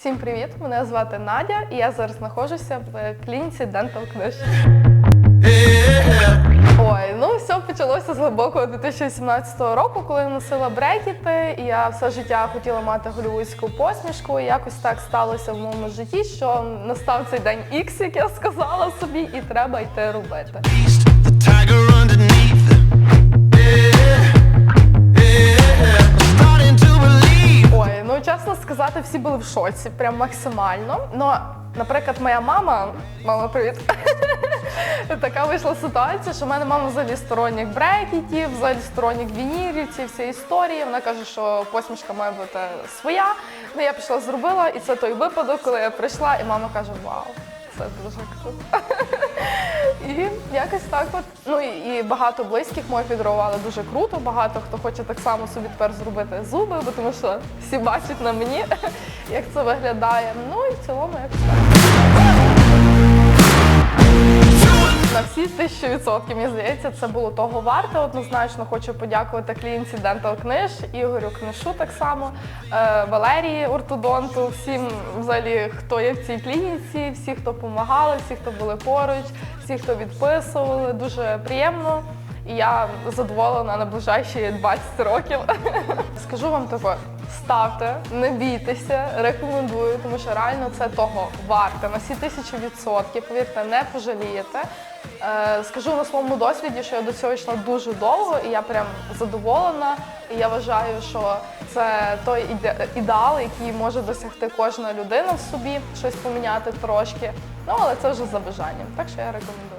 Всім привіт! Мене звати Надя, і я зараз знаходжуся в клініці Dental Книж. Ой, ну все почалося з глибокого 2017 року, коли я носила брекети, і я все життя хотіла мати голівудську посмішку. І якось так сталося в моєму житті, що настав цей день Ікс, як я сказала собі, і треба йти робити. Чесно сказати, всі були в шоці, прям максимально. Ну, наприклад, моя мама, мама, привіт. Така вийшла ситуація, що в мене мама взагалі сторонник брекетів, взагалі сторонник вінірів, ці всі історії. Вона каже, що посмішка має бути своя. Ну я пішла, зробила, і це той випадок, коли я прийшла, і мама каже: Вау, це дуже круто. І якось так от. Ну і, багато близьких моїх відреагували дуже круто. Багато хто хоче так само собі тепер зробити зуби, бо тому що всі бачать на мені, як це виглядає. Ну і в цілому якось так. На всі тисячу відсотків, мені здається, це було того варте. Однозначно хочу подякувати клієнтці Dental Книж, Ігорю Книшу так само, е, Валерії ортодонту, всім взагалі, хто є в цій клініці, всі, хто допомагали, всі, хто були поруч, всі, хто відписували. Дуже приємно. І я задоволена на ближайші 20 років. Скажу вам таке, ставте, не бійтеся, рекомендую, тому що реально це того варте. На всі тисячі відсотків, повірте, не пожалієте. Е, скажу на своєму досвіді, що я до цього йшла дуже довго, і я прям задоволена. І я вважаю, що це той ідеал, який може досягти кожна людина в собі, щось поміняти трошки. Ну але це вже за бажанням. Так що я рекомендую.